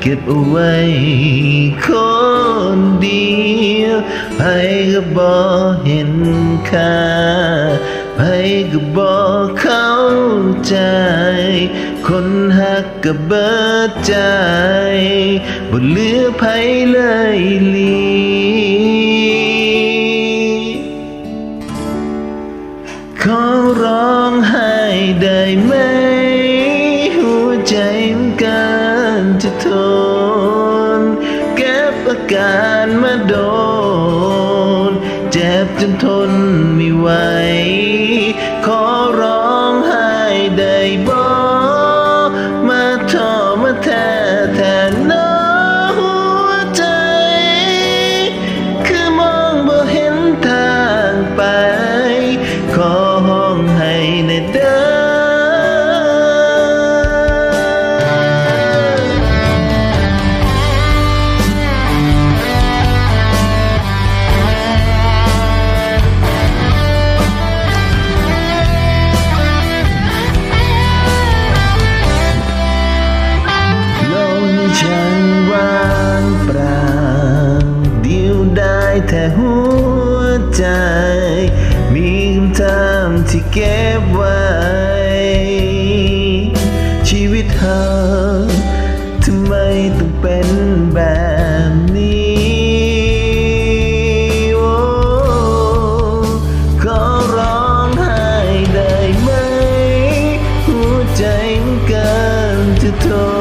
เก็บเอาไว้คนเดียวไครก็บอกเห็นค่าไครก็บอกเข้าใจ คนหักก็เบิดใจบ่เหลือไผเลยลีขอร้องให้ได้ไหม อาการมาโดน เจ็บจนทนไม่ไหว ขอร้อง flor.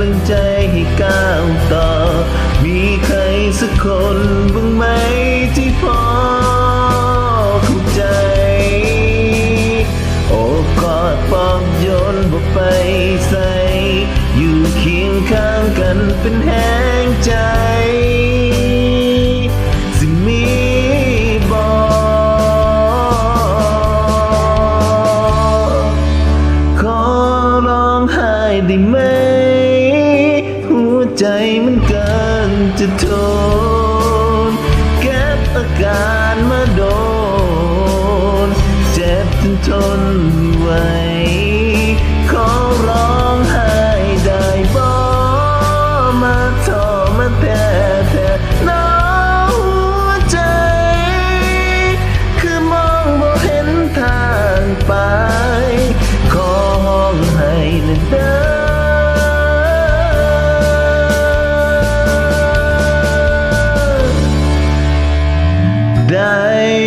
ลังใจให้ก้าวต่อ ใจมันเกินจะทนเก็บอาการมาโดน เจ็บจนทนไหวขอร้องให้ได้บ่มาทอมาแต่แต่น้องใจ คือมองบ่เห็นทางไป ขอร้องให้นะได้ night.